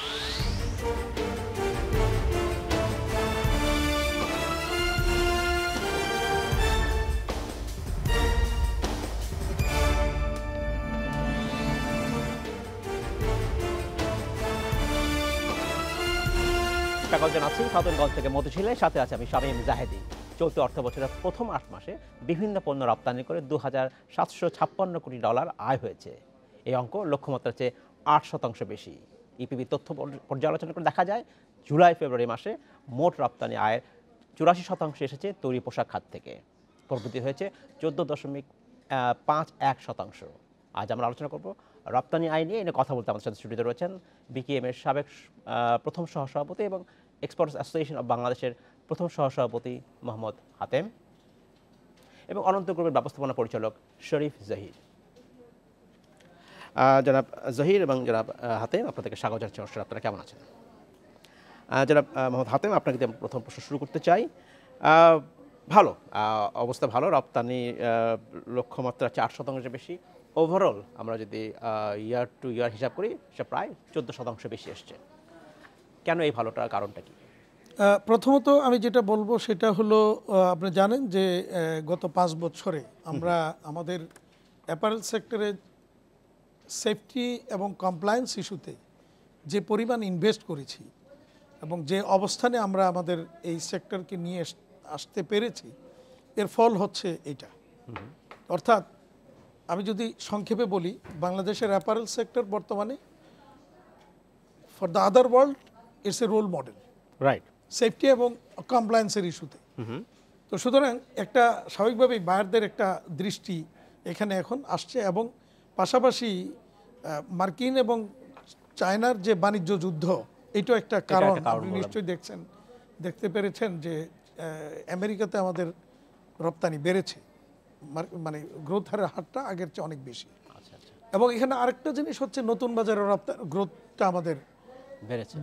স্বাগত জানাচ্ছি সাউথনগঞ্জ থেকে মতিঝিলের সাথে আছে আমি শামীম জাহেদি। চলতি অর্থ বছরের প্রথম আট মাসে বিভিন্ন পণ্য রপ্তানি করে দু হাজার সাতশো ছাপ্পান্ন কোটি ডলার আয় হয়েছে। এই অঙ্ক লক্ষ্যমাত্রার চেয়ে আট শতাংশ বেশি। ইপিবি তথ্য পর্য- পর্যালোচনা করে দেখা যায়, জুলাই ফেব্রুয়ারি মাসে মোট রপ্তানি আয়ের চুরাশি শতাংশ এসেছে তৈরি পোশাক খাত থেকে। প্রবৃদ্ধি হয়েছে চোদ্দ দশমিক পাঁচ এক শতাংশ। আজ আমরা আলোচনা করব রপ্তানি আয় নিয়ে এনে কথা বলতে আমাদের সাথে স্টুডিওতে রয়েছেন বিকেএম এর সাবেক প্রথম সহসভাপতি এবং এক্সপোর্টস অ্যাসোসিয়েশন অব বাংলাদেশের প্রথম সহসভাপতি মোহাম্মদ হাতেম এবং অনন্ত গ্রুপের ব্যবস্থাপনা পরিচালক শরীফ জহির। জনাব জহির এবং জনাব হাতেম আপনাদেরকে স্বাগত জানাচ্ছি অনুষ্ঠানে আপনারা কেমন আছেন? জনাব মোহাম্মদ হাতেম আপনাকে দিয়ে প্রথম প্রশ্ন শুরু করতে চাই। ভালো অবস্থা ভালো রপ্তানি লক্ষ্যমাত্রা চার শতাংশের বেশি। ওভারঅল আমরা যদি ইয়ার টু ইয়ার হিসাব করি সেটা প্রায় চোদ্দ শতাংশ বেশি এসছে। কেন এই ভালোটার কারণটা কি? প্রথমত আমি যেটা বলব সেটা হলো আপনি জানেন যে গত পাঁচ বছরে আমরা আমাদের অ্যাপারেল সেক্টরে সেফটি এবং কমপ্লায়েন্স ইস্যুতে যে পরিমাণ ইনভেস্ট করেছি এবং যে অবস্থানে আমরা আমাদের এই সেক্টরকে নিয়ে আস- আসতে পেরেছি এর ফল হচ্ছে এটা। অর্থাৎ আমি যদি সংক্ষেপে বলি বাংলাদেশের অ্যাপারেল সেক্টর বর্তমানে for the other world it's a role model right safety এবং কমপ্লায়েন্সের ইস্যুতে তো সুতরাং একটা স্বাভাবিকভাবেই বায়ারদের একটা দৃষ্টি এখানে এখন আসছে এবং পাশাপাশি মার্কিন এবং চায়নার যে বাণিজ্য যুদ্ধ এটাও একটা কারণ আপনি নিশ্চয়ই দেখছেন দেখতে পেরেছেন যে আমেরিকাতে আমাদের রপ্তানি বেড়েছে। মানে গ্রোথ হারের হারটা আগের চেয়ে অনেক বেশি। আচ্ছা আচ্ছা। এবং এখানে আরেকটা জিনিস হচ্ছে নতুন বাজারের রপ্তানি গ্রোথটা আমাদের বেড়েছে।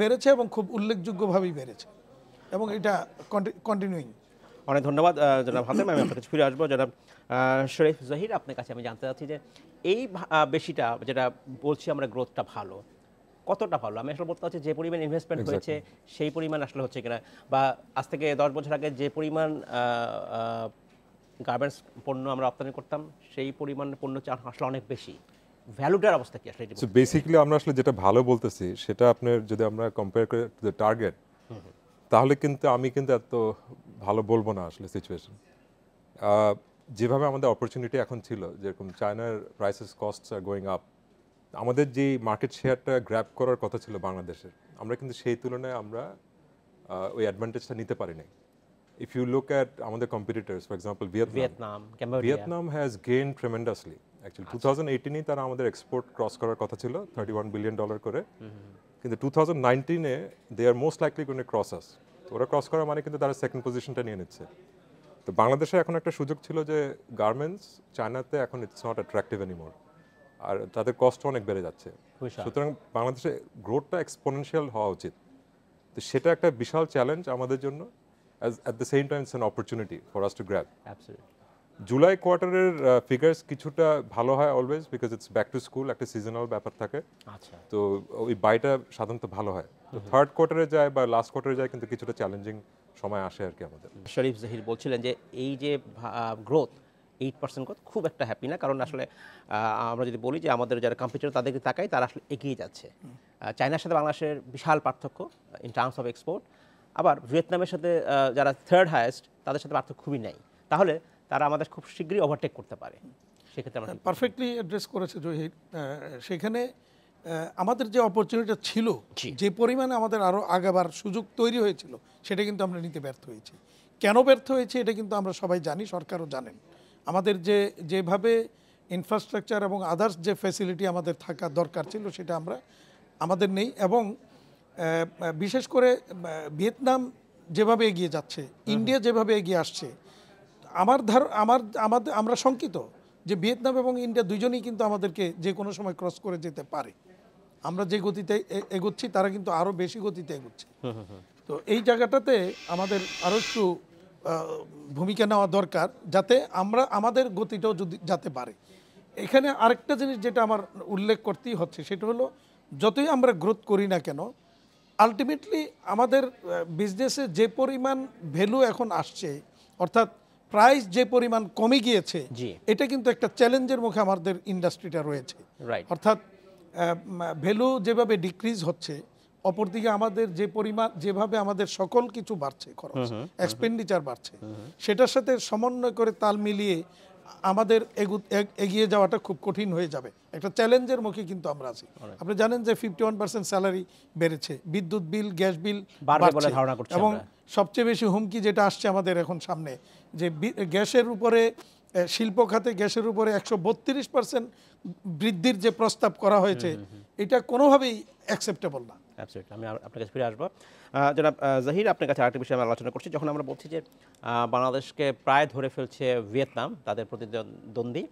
বেড়েছে এবং খুব উল্লেখযোগ্যভাবেই বেড়েছে। এবং এটা কন্টিনিউইং অনেক ধন্যবাদ জনাব হাতেম। আমি আপনার কাছে ফিরে আসব। জনাব শরীফ জহির আপনার কাছে আমি জানতে চাচ্ছি যে এই বেশিটা যেটা বলছি আমরা গ্রোথটা ভালো কতটা ভালো? আমি আসলে বলতে চাচ্ছি যে পরিমাণ ইনভেস্টমেন্ট হয়েছে সেই পরিমাণ আসলে হচ্ছে কিনা। বা আজ থেকে দশ বছর আগে যে পরিমাণ গার্মেন্টস পণ্য আমরা রপ্তানি করতাম সেই পরিমাণ পণ্য আসলে অনেক বেশি। ভ্যালুটার অবস্থা কি আসলে সো বেসিক্যালি আমরা আসলে যেটা ভালো বলতেছি সেটা আপনার যদি আমরা কম্পেয়ার করি টু দ্য টার্গেট তাহলে কিন্তু আমি কিন্তু এত ভালো বলব না আসলে সিচুয়েশন যেভাবে আমাদের অপরচুনিটি এখন ছিল যেরকম চায়নার prices cost are going up আমাদের যে মার্কেট শেয়ারটা গ্র্যাব করার কথা ছিল বাংলাদেশের আমরা কিন্তু সেই তুলনায় আমরা ওই অ্যাডভান্টেজটা নিতে পারি নাই ইফ ইউ লুক অ্যাট আমাদের competitors for example Vietnam Vietnam Vietnam has gain tremendously actually two thousand এইটিনেই তারা আমাদের এক্সপোর্ট ক্রস করার কথা ছিল থার্টি ওয়ান বিলিয়ন ডলার করে। কিন্তু টু থাউজেন্ড নাইনটিনে দে আর মোস্ট লাইকলি কোনো ক্রস আস ওরা ক্রস করা মানে কিন্তু তারা সেকেন্ড পজিশনটা নিয়ে নিচ্ছে। তো বাংলাদেশে এখন একটা সুযোগ ছিল যে গার্মেন্টস চায়নাতে এখন ইটস নট অ্যাট্রাকটিভ এনিমোর আর তাদের কষ্ট অনেক বেড়ে যাচ্ছে। সুতরাং বাংলাদেশে গ্রোথটা এক্সপোনেনশিয়াল হওয়া উচিত। তো সেটা একটা বিশাল চ্যালেঞ্জ আমাদের জন্য। As at the same time an opportunity for us to grab July কোয়ার্টারের figures কিছুটা ভালো হয় always because it's back to school একটা সিজনাল ব্যাপার থাকে। আচ্ছা। তো ওই বাইটা সাধারণত ভালো হয়। তো থার্ড কোয়ার্টারে যায় বা লাস্ট কোয়ার্টারে যায় কিন্তু কিছুটা চ্যালেঞ্জিং সময় আসে আর কি আমাদের। শরীফ জহির বলছিলেন যে এই যে গ্রোথ এইট পার্সেন্ট গ্রোথ খুব একটা হ্যাপি না। কারণ আসলে আমরা যদি বলি যে আমাদের যারা কম্পিউটার তাদেরকে তাকাই তারা আসলে এগিয়ে যাচ্ছে। চায়নার সাথে বাংলাদেশের বিশাল পার্থক্য ইন টার্মস অফ এক্সপোর্ট আবার ভিয়েতনামের সাথে যারা থার্ড হায়েস্ট তাদের সাথে পার্থক্য খুবই নেই। তাহলে তারা আমাদের খুব শীঘ্রই ওভারটেক করতে পারে। সেক্ষেত্রে আমরা পারফেক্টলি অ্যাড্রেস করেছে জহির। সেখানে আমাদের যে অপরচুনিটিটা ছিল যে পরিমাণে আমাদের আরও আগাবার সুযোগ তৈরি হয়েছিল সেটা কিন্তু আমরা নিতে ব্যর্থ হয়েছি। কেন ব্যর্থ হয়েছে এটা কিন্তু আমরা সবাই জানি সরকারও জানেন। আমাদের যে যেভাবে ইনফ্রাস্ট্রাকচার এবং আদার্স যে ফ্যাসিলিটি আমাদের থাকা দরকার ছিল সেটা আমরা আমাদের নেই এবং বিশেষ করে ভিয়েতনাম যেভাবে এগিয়ে যাচ্ছে ইন্ডিয়া যেভাবে এগিয়ে আসছে আমার ধার আমার আমাদের আমরা শঙ্কিত যে ভিয়েতনাম এবং ইন্ডিয়া দুজনেই কিন্তু আমাদেরকে যে কোনো সময় ক্রস করে যেতে পারে। আমরা যে গতিতে এ- এগোচ্ছি তারা কিন্তু আরও বেশি গতিতে এগোচ্ছে। তো এই জায়গাটাতে আমাদের আরও একটু ভূমিকা নেওয়া দরকার যাতে আমরা আমাদের গতিটাও যদি যাতে পারে। এখানে আরেকটা জিনিস যেটা আমার উল্লেখ করতেই হচ্ছে সেটা হলো যতই আমরা গ্রোথ করি না কেন আলটিমেটলি আমাদের বিজনেসে যে পরিমাণ ভ্যালু এখন আসছে অর্থাৎ প্রাইস যে পরিমাণ কমে গিয়েছে। এটা কিন্তু একটা চ্যালেঞ্জের মুখে আমাদের ইন্ডাস্ট্রিটা রয়েছে। অর্থাৎ ভ্যালু যেভাবে ডিক্রিজ হচ্ছে অপরদিকে আমাদের যে পরিমাণ যেভাবে আমাদের সকল কিছু বাড়ছে খরচ এক্সপেন্ডিচার বাড়ছে সেটার সাথে সমন্বয় করে তাল মিলিয়ে আমাদের এগিয়ে যাওয়াটা খুব কঠিন হয়ে যাবে। একটা চ্যালেঞ্জের মুখে কিন্তু আমরা আছি। আপনি জানেন যে ফিফটি ওয়ান পার্সেন্ট স্যালারি বেড়েছে বিদ্যুৎ বিল গ্যাস বিল এবং সবচেয়ে বেশি হুমকি যেটা আসছে আমাদের এখন সামনে যে গ্যাসের উপরে শিল্প খাতে গ্যাসের উপরে একশো বত্রিশ পার্সেন্ট বৃদ্ধির যে প্রস্তাব করা হয়েছে এটা কোনোভাবেই অ্যাকসেপ্টেবল না। আমি আপনার কাছে ফিরে আসব। জনাব জাহির আপনার কাছে আরেকটা বিষয়ে আমরা আলোচনা করছি। যখন আমরা বলছি যে বাংলাদেশকে প্রায় ধরে ফেলছে ভিয়েতনাম তাদের প্রতিদ্বন্দ্বী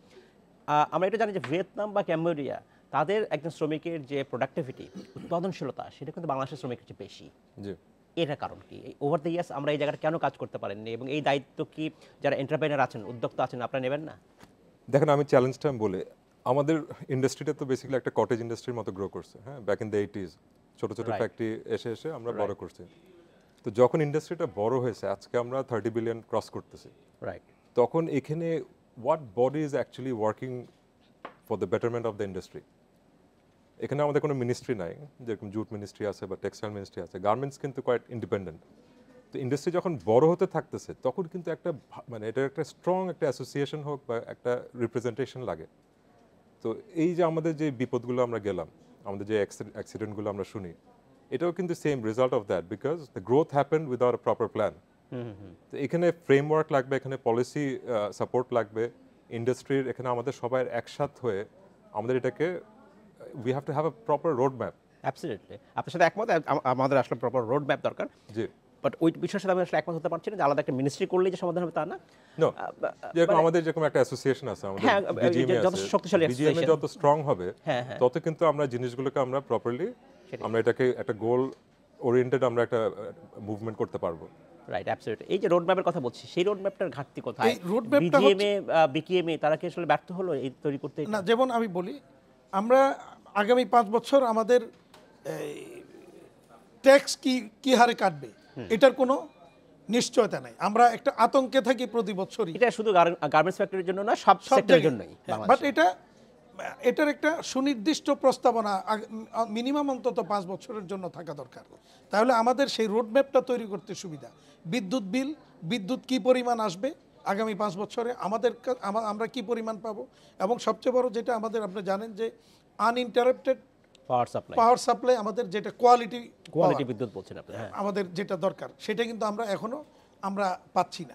আমরা এটা জানি যে ভিয়েতনাম বা ক্যাম্বোডিয়া তাদের একজন শ্রমিকের যে প্রোডাক্টিভিটি উৎপাদনশীলতা সেটা কিন্তু বাংলাদেশের শ্রমিকের চেয়ে বেশি। জি। এটা কারণ কি? ওভার দ্য ইয়ার্স আমরা এই জায়গাটা কেন কাজ করতে পারেননি এবং এই দায়িত্ব কি যারা এন্টারপ্রেনার আছেন উদ্যোক্তা আছেন আপনারা নেবেন না? দেখেন আমি চ্যালেঞ্জটা আমি বলি আমাদের ইন্ডাস্ট্রিটা তো বেসিক্যালি একটা কটেজ ইন্ডাস্ট্রির মতো গ্রো করছে হ্যাঁ? ব্যাক ইন দ্য এইটিজ ছোট ছোট. ফ্যাক্টরি এসে এসে আমরা বড় করছি। তো যখন ইন্ডাস্ট্রিটা বড় হয়েছে আজকে আমরা থার্টি বিলিয়ন ক্রস করতেছি। রাইট তখন এখানে what body is actually working for the betterment of the industry এখানে আমাদের কোনো মিনিস্ট্রি নাই। যেরকম জুট মিনিস্ট্রি আছে বা টেক্সটাইল মিনিস্ট্রি আছে গার্মেন্টস কিন্তু কোয়াইট ইন্ডিপেন্ডেন্ট তো ইন্ডাস্ট্রি যখন বড় হতে থাকতেছে তখন কিন্তু একটা মানে এটার একটা স্ট্রং একটা অ্যাসোসিয়েশন হোক বা একটা রিপ্রেজেন্টেশন লাগে। তো এই যে আমাদের যে বিপদগুলো আমরা গেলাম আমাদের যে অ্যাক্সিডেন্টগুলো আমরা শুনি এটাও কিন্তু same result of that because the growth happen without a proper plan তো এখানে ফ্রেমওয়ার্ক লাগবে এখানে পলিসি সাপোর্ট লাগবে। ইন্ডাস্ট্রির এখানে আমাদের সবাই একসাথ হয়ে আমাদের এটাকে we have to have a proper road map absolutely আপনার সাথে একমত আমাদের আসলে প্রপার রোড ম্যাপ দরকার। জি। বাট ওই বিষয়ের সাথে আমি আসলে একমত হতে পারছি না যে আলাদা একটা মিনিস্ট্রি করলেই যে সমাধান হবে তা না। নো যেরকম আমাদের যেরকম একটা অ্যাসোসিয়েশন আছে আমাদের হ্যাঁ, যত শক্তিশালী association। যত স্ট্রং হবে হ্যাঁ, হ্যাঁ। তত কিন্তু আমরা জিনিসগুলোকে আমরা প্রপারলি আমরা এটাকে একটা গোল ওরিয়েন্টেড আমরা একটা মুভমেন্ট করতে পারব। রাইট অ্যাবসলিউটলি এই যে রোড ম্যাপের কথা বলছি সেই রোড ম্যাপটার ঘাটতি কোথায়? এই road map টা বিজিএমএ বিকিএমএ তারা কি আসলে ব্যর্থ হলো এই তৈরি করতে? না যেমন আমি বলি আমরা আগামী পাঁচ বছর আমাদের ট্যাক্স কি কি হারে কাটবে? এটার কোনো নিশ্চয়তা নাই। আমরা একটা আতঙ্কে থাকি প্রতি বছরই। এটা শুধু গার্মেন্টস ফ্যাক্টরির জন্য না সব সেক্টরের জন্যই। বাট এটা এটার একটা সুনির্দিষ্ট প্রস্তাবনা মিনিমাম অন্তত পাঁচ বছরের জন্য থাকা দরকার। তাহলে আমাদের সেই রোডম্যাপটা তৈরি করতে সুবিধা। বিদ্যুৎ বিল বিদ্যুৎ কি পরিমাণ আসবে আগামী পাঁচ বছরে আমাদের আমরা কি পরিমাণ পাবো? এবং সবচেয়ে বড় যেটা আমাদের আপনি জানেন যে uninterrupted power supply power supply আমাদের যেটা কোয়ালিটি কোয়ালিটি বিদ্যুৎ বলছেন আপনি হ্যাঁ। আমাদের যেটা দরকার সেটা কিন্তু আমরা এখনও আমরা পাচ্ছি না।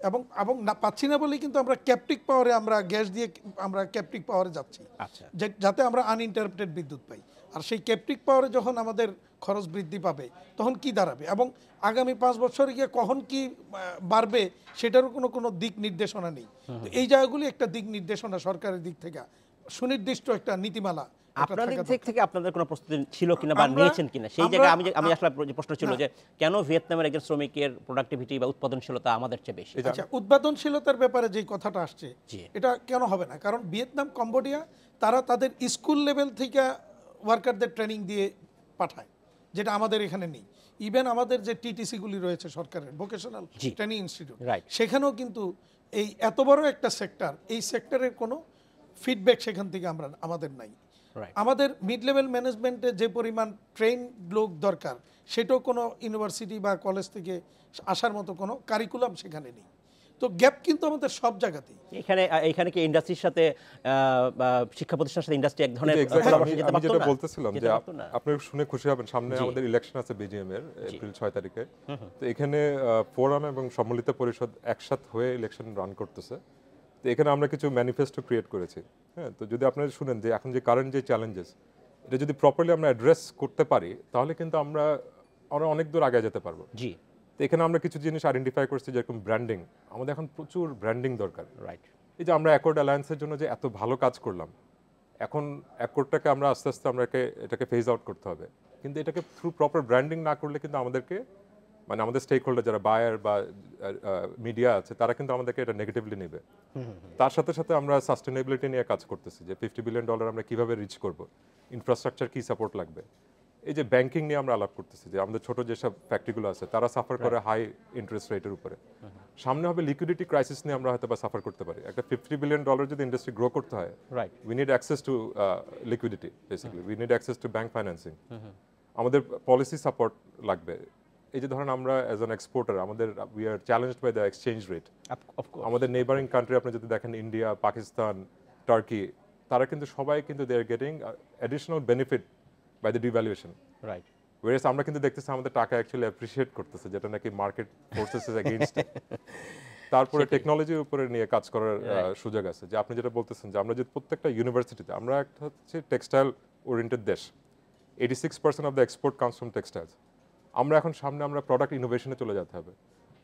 এবং এবং না পাচ্ছি না বলেই কিন্তু আমরা ক্যাপটিক পাওয়ারে আমরা গ্যাস দিয়ে আমরা ক্যাপটিক পাওয়ারে যাচ্ছি। আচ্ছা। যাতে আমরা আনইন্টারাপ্টেড বিদ্যুৎ পাই। আর সেই ক্যাপটিক পাওয়ারে যখন আমাদের খরচ বৃদ্ধি পাবে তখন কি দাঁড়াবে? এবং আগামী পাঁচ বছরে গিয়ে কখন কি বাড়বে সেটারও কোনো কোনো দিক নির্দেশনা নেই। তো এই জায়গাগুলি একটা দিক নির্দেশনা সরকারের দিক থেকে। সুনির্দিষ্ট একটা নীতিমালা আপনাদের দিক থেকে আপনাদের কোনো প্রস্তুতি ছিল কিনা বা নিয়েছেন কিনা সেই জায়গায় আমি আমি আসলে প্রশ্ন ছিল যে কেন ভিয়েতনামের একজন শ্রমিকের প্রোডাক্টিভিটি বা উৎপাদনশীলতা আমাদের চেয়ে বেশি? আচ্ছা উৎপাদনশীলতার ব্যাপারে যে কথাটা আসছে এটা কেন হবে না? কারণ ভিয়েতনাম কম্বোডিয়া তারা তাদের স্কুল লেভেল থেকে ওয়ার্কারদের ট্রেনিং দিয়ে পাঠায় যেটা আমাদের এখানে নেই। ইভেন আমাদের যে টিটিসিগুলি রয়েছে সরকারের ভোকেশনাল ট্রেনিং ইনস্টিটিউট Right. সেখানেও কিন্তু এই এত বড় একটা সেক্টর এই সেক্টরের কোনো ফিডব্যাক সেখান থেকে আমরা আমাদের নাই. আমাদের মিড লেভেল ম্যানেজমেন্টে যে পরিমাণ ট্রেন লোক দরকার সেটাও কোনো ইউনিভার্সিটি বা কলেজ থেকে আসার মতো কোনো কারিকুলাম সেখানে নেই। তো গ্যাপ কিন্তু আমাদের সব জায়গাতেই। এখানে এখানে কি ইন্ডাস্ট্রির সাথে আহ, শিক্ষা প্রতিষ্ঠানের সাথে ইন্ডাস্ট্রি এক ধরনের আমি যেটা বলতেছিলাম যে আপনি শুনে খুশি হবেন সামনে আমাদের ইলেকশন আছে বিজিএম এর এপ্রিল ছয় তারিখে। তো এখানে ফোরাম এবং সম্মিলিত পরিষদ একসাথ হয়ে ইলেকশন রান করতেছে। তো এখানে আমরা কিছু ম্যানিফেস্টো ক্রিয়েট করেছি। হ্যাঁ তো যদি আপনারা শুনেন যে এখন যে কারেন্ট যে চ্যালেঞ্জেস এটা যদি প্রপারলি আমরা অ্যাড্রেস করতে পারি তাহলে কিন্তু আমরা আমরা অনেক দূর আগে যেতে পারব। জি। তো এখানে আমরা কিছু জিনিস আইডেন্টিফাই করছি যেরকম ব্র্যান্ডিং আমাদের এখন প্রচুর ব্র্যান্ডিং দরকার। রাইট এই যে আমরা অ্যাকর্ড অ্যালায়েন্সের জন্য যে এত ভালো কাজ করলাম এখন অ্যাকর্ডটাকে আমরা আস্তে আস্তে আমরা এটাকে ফেজ আউট করতে হবে। কিন্তু এটাকে থ্রু প্রপার ব্র্যান্ডিং না করলে কিন্তু আমাদেরকে মানে আমাদের স্টেক হোল্ডার যারা বায়ার বা মিডিয়া আছে তারা কিন্তু আমাদেরকে এটা নেগেটিভলি নেবে। তার সাথে সাথে আমরা সাস্টেনেবিলিটি নিয়ে কাজ করতেছি যে ফিফটি বিলিয়ন ডলার আমরা কীভাবে রিচ করব ইনফ্রাস্ট্রাকচার কি সাপোর্ট লাগবে। এই যে ব্যাংকিং নিয়ে আমরা আলাপ করতেছি যে আমাদের ছোট যেসব ফ্যাক্টরিগুলো আছে তারা সাফার করে হাই ইন্টারেস্ট রেটের উপরে। সামনে হবে লিকুইডিটি ক্রাইসিস নিয়ে আমরা হয়তো বা সাফার করতে পারি। একটা ফিফটি বিলিয়ন ডলার যদি ইন্ডাস্ট্রি গ্রো করতে হয় right need access to uh, liquidity basically. we need access to bank financing. আমাদের পলিসি সাপোর্ট লাগবে। এই যে ধরেন আমরা অ্যাজ অ্যান এক্সপোর্টার আমাদের we are challenged by the exchange rate আমাদের নেবারিং কান্ট্রি আপনি যদি দেখেন ইন্ডিয়া পাকিস্তান টার্কি তারা কিন্তু সবাই কিন্তু they are getting additional benefit by the devaluation right whereas আমরা কিন্তু দেখতেছি আমাদের টাকা অ্যাকচুয়ালি অ্যাপ্রিসিয়েট করতেছে যেটা নাকি মার্কেট ফোর্সেস এগেইনস্ট তারপরে টেকনোলজির উপরে নিয়ে কাজ করার সুযোগ আছে। যে আপনি যেটা বলতেছেন যে আমরা যে প্রত্যেকটা ইউনিভার্সিটিতে আমরা একটা হচ্ছে টেক্সটাইল ওরিয়েন্টেড দেশ eighty six percent of the export comes from textiles আমরা এখন সামনে আমরা প্রোডাক্ট ইনোভেশনে চলে যেতে হবে।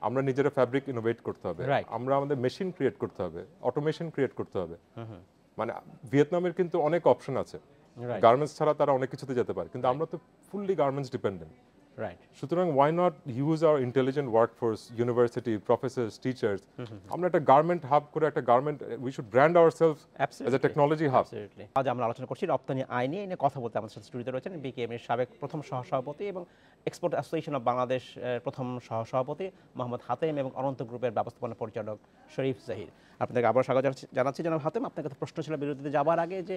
আমরা নিজেরা ফ্যাব্রিক ইনোভেট করতে হবে. আমরা আমাদের মেশিন ক্রিয়েট করতে হবে। অটোমেশন ক্রিয়েট করতে হবে। মানে ভিয়েতনামের কিন্তু অনেক অপশন আছে। গার্মেন্টস ছাড়া তারা অনেক কিছুতে যেতে পারে। কিন্তু আমরা তো ফুললি গার্মেন্টস ডিপেন্ডেন্ট রাইট সুতরাং why not use our intelligent workforce university professors teachers আমরা একটা গার্মেন্ট হাব করে একটা garment we should brand ourself as a Absolutely. Technology hub Absolutely. আজ আমরা আলোচনা করছি রপ্তানি আইন নিয়ে এই নিয়ে কথা বলতে আমাদের সাথে স্টুডিওতে রয়েছেন বিকেএম এর সাবেক প্রথম সহসভাপতি এবং এক্সপোর্ট অ্যাসোসিয়েশন অফ বাংলাদেশ এর প্রথম সহসভাপতি মোহাম্মদ হাতেম এবং অনন্ত গ্রুপের ব্যবস্থাপনা পরিচালক শরীফ জাহির আপনাকে আবার স্বাগত জানাচ্ছি- জানাচ্ছি জনাব হাতেম। আপনার কাছে প্রশ্ন ছিল বিরতিতে যাবার আগে যে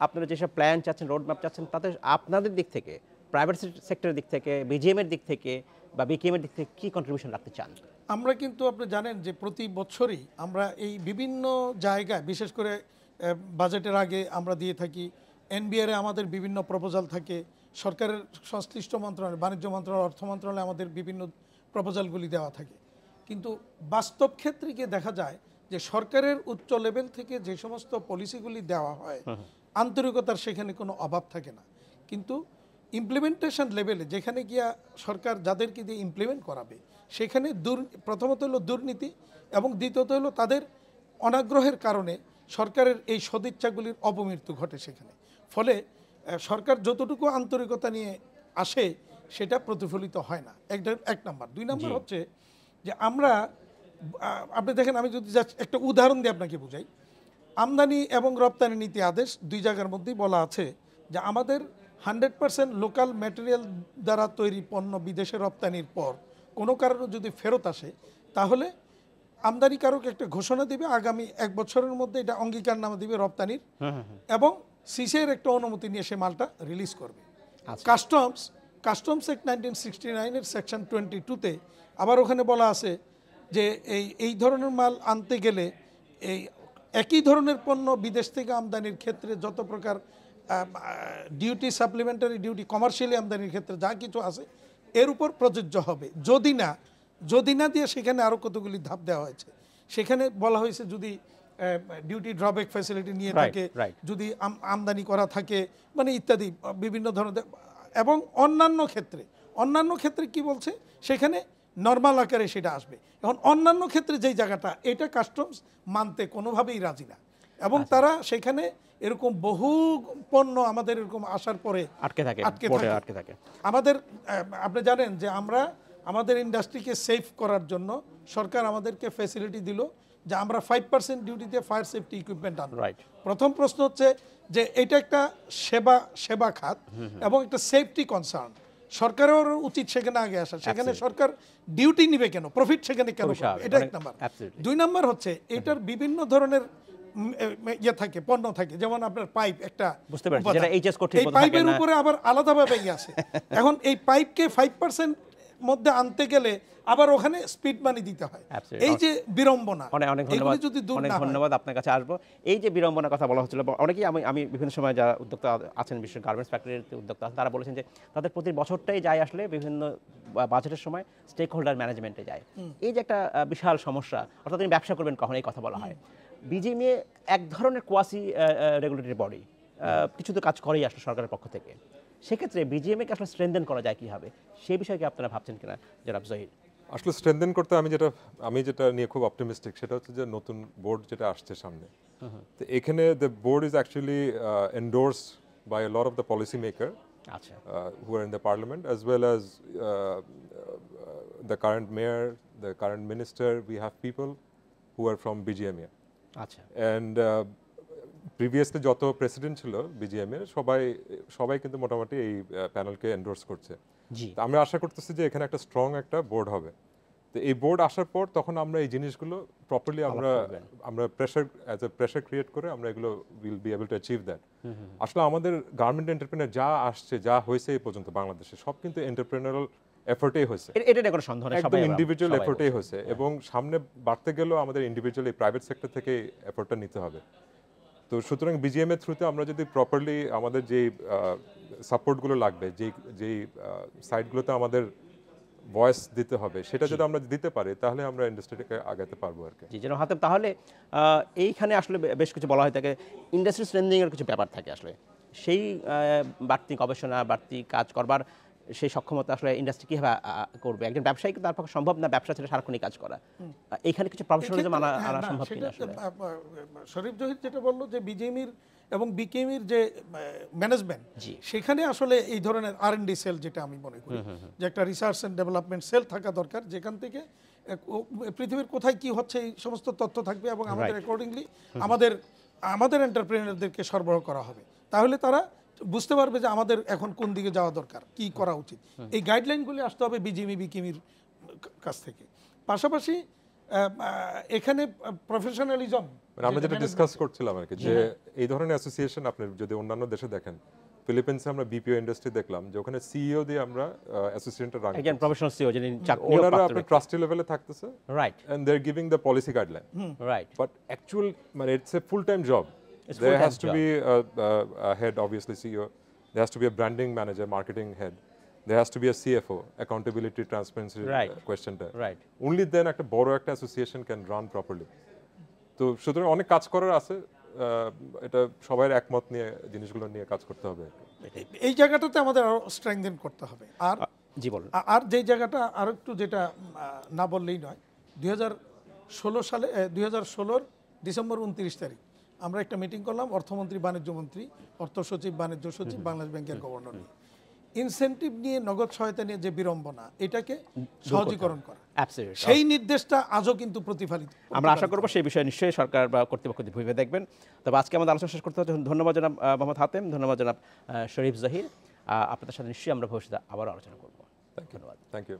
আপনারা যেসব প্ল্যান চাচ্ছেন রোড ম্যাপ চাচ্ছেন তাতে আপনাদের দিক থেকে প্রাইভেট সেক্টরের দিক থেকে বিজিএম এর দিক থেকে বা বিকেএম এর দিক থেকে কি কন্ট্রিবিউশন রাখতে চান? আমরা কিন্তু আপনি জানেন যে প্রতি বছরই আমরা এই বিভিন্ন জায়গায় বিশেষ করে বাজেটের আগে আমরা দিয়ে থাকি এনবিআরে আমাদের বিভিন্ন প্রপোজাল থাকে সরকারের সংশ্লিষ্ট মন্ত্রণালয় বাণিজ্য মন্ত্রণালয় অর্থ মন্ত্রণালয়ে আমাদের বিভিন্ন প্রপোজালগুলি দেওয়া থাকে। কিন্তু বাস্তব ক্ষেত্রে গিয়ে দেখা যায় যে সরকারের উচ্চ লেভেল থেকে যে সমস্ত পলিসিগুলি দেওয়া হয় আন্তরিকতার সেখানে কোনো অভাব থাকে না। কিন্তু ইমপ্লিমেন্টেশন লেভেলে যেখানে গিয়া সরকার যাদেরকে দিয়ে ইমপ্লিমেন্ট করাবে সেখানে দুর প্রথমত হলো দুর্নীতি এবং দ্বিতীয়ত হলো তাদের অনাগ্রহের কারণে সরকারের এই সদিচ্ছাগুলির অপমৃত্যু ঘটে সেখানে। ফলে সরকার যতটুকু আন্তরিকতা নিয়ে আসে সেটা প্রতিফলিত হয় না। একটা এক নাম্বার। দুই নাম্বার হচ্ছে যে আমরা আপনি দেখেন আমি যদি একটা উদাহরণ দিয়ে আপনাকে বুঝাই। আমদানি এবং রপ্তানি নীতি আদেশ দুই জায়গার মধ্যেই বলা আছে যে আমাদের হান্ড্রেড পার্সেন্ট লোকাল ম্যাটেরিয়াল দ্বারা তৈরি পণ্য বিদেশে রপ্তানির পর কোনো কারণে যদি ফেরত আসে তাহলে আমদানিকারক একটা ঘোষণা দিবে আগামী এক বছরের মধ্যে এটা অঙ্গীকার নামা দিবে রপ্তানির। এবং সিসের একটা অনুমতি নিয়ে সে মালটা রিলিজ করবে। Customs customs act nineteen sixty নাইনের সেকশন টোয়েন্টি টুতে আবার ওখানে বলা আছে যে এই এই ধরনের মাল আনতে গেলে এই একই ধরনের পণ্য বিদেশ থেকে আমদানির ক্ষেত্রে যত প্রকার ডিউটি সাপ্লিমেন্টারি ডিউটি কমার্শিয়ালি আমদানির ক্ষেত্রে যা কিছু আছে এর উপর প্রযোজ্য হবে। যদি না যদি না দিয়ে সেখানে আরও কতগুলি ধাপ দেওয়া হয়েছে। সেখানে বলা হয়েছে যদি ডিউটি ড্রব্যাক ফ্যাসিলিটি নিয়ে থাকে যদি আম- আমদানি করা থাকে মানে ইত্যাদি বিভিন্ন ধরনের এবং অন্যান্য ক্ষেত্রে অন্যান্য ক্ষেত্রে কি বলছে? সেখানে নর্মাল আকারে সেটা আসবে। এখন অন্যান্য ক্ষেত্রে যেই জায়গাটা এটা কাস্টমস মানতে কোনোভাবেই রাজি না। এবং আচ্ছা। তারা সেখানে এরকম বহু পণ্য আমাদের এরকম আসার পরে আটকে থাকে আটকে থাকে। আটকে থাকে। আমাদের আপনি জানেন যে আমরা আমাদের ইন্ডাস্ট্রিকে সেফ করার জন্য সরকার আমাদেরকে ফ্যাসিলিটি দিল যে আমরা ফাইভ পার্সেন্ট ডিউটিতে ফায়ার সেফটি ইকুইপমেন্ট আনব। রাইট প্রথম প্রশ্ন হচ্ছে যে এটা একটা সেবা সেবা খাত এবং একটা সেফটি কনসার্ন সরকারের উচিত সেখানে আগে আসা। সেখানে সরকার ডিউটি নিবে কেন? প্রফিট সেখানে কেন? এটা এক অনেক- নাম্বার। দুই নাম্বার হচ্ছে এটার বিভিন্ন ধরনের ইয়ে থাকে পণ্য থাকে। যেমন আপনার পাইপ একটা বুঝতে পারছি, যেটা এই পাইপের উপরে আবার আলাদাভাবে ইয়ে আছে। এখন এই পাইপকে ফাইভ পার্সেন্ট মধ্যে আনতে গেলে আবার ওখানে স্পিড মানি দিতে হয়। এই যে বিড়ম্বনা অনেক অনেক ধন্যবাদ। যদি অনেক ধন্যবাদ আপনার কাছে আসব। এই যে বিড়ম্বনার কথা বলা হচ্ছিল অনেকেই আমি আমি বিভিন্ন সময় যারা উদ্যোক্তা আছেন বিশ্ব গার্মেন্টস ফ্যাক্টরির উদ্যোক্তা আছেন তারা বলেছেন যে তাদের প্রতি বছরটাই যায় আসলে বিভিন্ন বাজেটের সময় স্টেক হোল্ডার ম্যানেজমেন্টে যায় এই যে একটা বিশাল সমস্যা অর্থাৎ তিনি ব্যবসা করবেন কখন এই কথা বলা হয়। বিজিএমএ এক ধরনের কোয়াসি রেগুলেটরি বডি কিছু তো কাজ করেই আসলে সরকারের পক্ষ থেকে। সেক্ষেত্রে বিজিএমএকে আসলে স্ট্রেনদেন করা যায় কীভাবে? সেই বিষয়ে কি আপনারা ভাবছেন কিনা জনাব জহির? আসলে স্ট্রেনদেন করতে আমি যেটা আমি যেটা নিয়ে খুব অপটিমিস্টিক সেটা হচ্ছে যে নতুন বোর্ড যেটা আসছে সামনে। তো এখানে the board is actually endorse by a lot of the policy maker আচ্ছা। in the parliament as well as uh, uh, the current mayor, the current minister, we have people who are from BGMA. আচ্ছা। And previously যত president ছিল BGM এর সবাই সবাই কিন্তু মোটামুটি এই প্যানেলকে এন্ডোর্স করছে। আমরা আশা করতেছি যে এখানে একটা স্ট্রং একটা বোর্ড হবে। তো এই বোর্ড আসার পর তখন আমরা এই জিনিসগুলো প্রপারলি আমরা আমরা pressure as a pressure create করে আমরা এগুলো will be able to achieve that আসলে আমাদের গার্মেন্ট এন্টারপ্রেনার যা আসছে যা হয়েছে এই পর্যন্ত বাংলাদেশে সব কিন্তু এন্টারপ্রেনারাল এফোর্টেই হয়েছে। এটা নিয়ে কোনো সন্দেহ নেই একদম ইন্ডিভিজুয়াল এফোর্টেই হয়েছে এবং সামনে বাড়তে গেলেও আমাদের ইন্ডিভিজুয়াল এই প্রাইভেট সেক্টর থেকে এফোর্টটা নিতে হবে। তো সুতরাং বিজিএম এর থ্রুতে আমরা যদি প্রপারলি আমাদের যে সাপোর্টগুলো লাগবে যেই যেই সাইটগুলোতে আমাদের ভয়েস দিতে হবে সেটা যদি আমরা দিতে পারি তাহলে আমরা ইন্ডাস্ট্রিটাকে আগাতে পারব আর কি। জি যেন হাতে তাহলে এইখানে আসলে বেশ কিছু বলা হয় থাকে ইন্ডাস্ট্রি স্ট্রেন্ডিং এর কিছু ব্যাপার থাকে আসলে। সেই বাড়তি গবেষণা বাড়তি কাজ করবার সেই সক্ষমতা আসলে ইন্ডাস্ট্রি কীভাবে করবে? একজন ব্যবসায়ী তার পক্ষে সম্ভব না ব্যবসা ছেড়ে সারাক্ষণই কাজ করা? আহ, এইখানে কিছু প্রফেশনালিজম আনা আনা সম্ভব কিনা আসলে? শরীফ জহির যেটা বলল যে বিজেমির এবং বিকেমির যে ম্যানেজমেন্ট। সেখানে আসলে এই ধরনের আর এন ডি সেল যেটা আমি মনে করি যে একটা রিসার্চ অ্যান্ড ডেভেলপমেন্ট সেল থাকা দরকার যেখান থেকে পৃথিবীর কোথায় কি হচ্ছে এই সমস্ত তথ্য থাকবে এবং আমাদের অ্যাকর্ডিংলি আমাদের আমাদের এন্টারপ্রেনারদেরকে সরবরাহ করা হবে। তাহলে তারা বুঝতে পারবে যে আমাদের এখন কোন দিকে যাওয়া দরকার কি করা উচিত। এই গাইডলাইনগুলি আসতে হবে বিজিমি বিকিমির কাছ থেকে। পাশাপাশি এখানে প্রফেশনালিজম মানে আমরা যেটা ডিসকাস করছিলাম আর কি যে এই ধরনের অ্যাসোসিয়েশন আপনি যদি অন্যান্য দেশে দেখেন ফিলিপিন্সে আমরা বিপিও ইন্ডাস্ট্রি দেখলাম যে ওখানে সিইও দিয়ে আমরা অ্যাসোসিয়েশনটা রান একজন প্রফেশনাল সিও যিনি চাকরি ওনারা আপনার ট্রাস্টি লেভেলে থাকতেছে। Right and they're giving the policy guideline. Right but actual, মানে it's a full time job. It's there has to job. be a, a, a head, obviously CEO. There has to be a branding manager, marketing head. There has to be a CFO, accountability, transparency Right. uh, question there. Right Only then একটা বড় একটা association can run properly তো সুতরাং অনেক কাজ করার আছে এটা সবাই একমত নিয়ে জিনিসগুলো নিয়ে কাজ করতে হবে এই জায়গাটাতে আমাদের আরও স্ট্রেংথেন করতে হবে আর জি বলুন আর যেই জায়গাটা আর একটু যেটা না বললেই নয় দুই সালে দুই ডিসেম্বর উনত্রিশ তারিখ আমরা একটা মিটিং করলাম অর্থমন্ত্রী বাণিজ্য মন্ত্রী অর্থ সচিব বাণিজ্য সচিব বাংলাদেশ ব্যাংকের গভর্নর নিয়ে। ইনসেন্টিভ নিয়ে নগদ সহায়তা নিয়ে যে বিড়ম্বনা এটাকে সহজীকরণ করা। সেই নির্দেশটা আজও কিন্তু প্রতিফলিত। আমরা আশা করব সেই বিষয়ে নিশ্চয়ই সরকার বা কর্তৃপক্ষ ভেবে দেখবেন। তবে আজকে আমাদের আলোচনা শেষ করতে হচ্ছে ধন্যবাদ জানাব মোহাম্মদ হাতেম ধন্যবাদ জানাব শরীফ জাহির। আপনাদের সাথে নিশ্চয়ই আমরা ভবিষ্যতে আবারও আলোচনা করব। ধন্যবাদ। থ্যাংক ইউ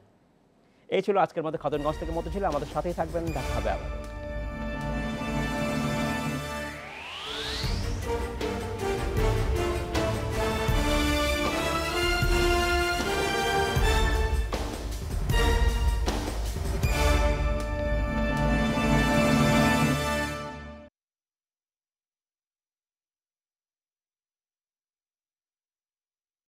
এই ছিল আজকের মধ্যে খদনগঞ্জ থেকে মতো ছিল। আমাদের সাথেই থাকবেন। দেখা হবে আবার।